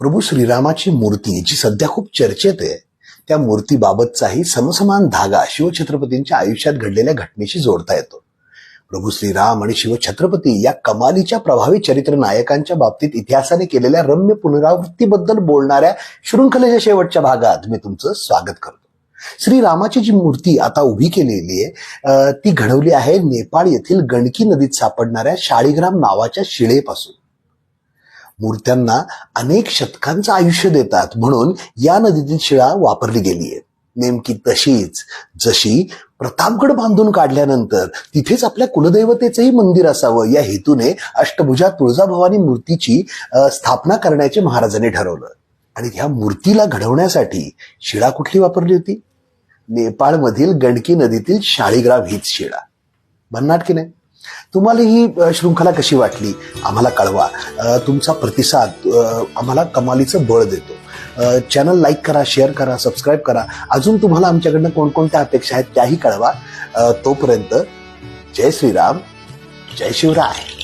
प्रभू श्रीरामाची मूर्ती जी सध्या खूप चर्चेत आहे त्या मूर्तीबाबतचाही समसमान धागा शिवछत्रपतींच्या आयुष्यात घडलेल्या घटनेशी जोडता येतो. प्रभू श्रीराम आणि शिवछत्रपती या कमालीच्या प्रभावी चरित्र नायकांच्या बाबतीत इतिहासाने केलेल्या रम्य पुनरावृत्तीबद्दल बोलणाऱ्या शृंखलेच्या शेवटच्या भागात मी तुमचं स्वागत करतो. श्रीरामाची जी मूर्ती आता उभी केलेली आहे ती घडवली आहे नेपाळ येथील गणकी नदीत सापडणाऱ्या शाळीग्राम नावाच्या शिळेपासून. मूर्त्यांना अनेक शतकांचं आयुष्य देतात म्हणून या नदीतील शिळा वापरली गेली आहे. नेमकी तशीच जशी प्रतापगड बांधून काढल्यानंतर तिथेच आपल्या कुलदैवतेचंही मंदिर असावं या हेतूने अष्टभुजा तुळजाभवानी मूर्तीची स्थापना करण्याचे महाराजांनी ठरवलं. आणि ह्या मूर्तीला घडवण्यासाठी शिळा कुठली वापरली होती? नेपाळमधील गंडकी नदीतील शाळीग्राम हीच शिळा. भन्नाट की नाही? तुम्हाला ही शृंखला कशी वाटली? आम्हाला कळवा. तुमचा प्रतिसाद आम्हाला कमालीचं बळ देतो. चॅनल लाईक करा शेअर करा सबस्क्राईब करा. अजून तुम्हाला आमच्याकडनं कोणकोणत्या अपेक्षा आहेत त्याही कळवा. तोपर्यंत जय श्रीराम जय शिवराय.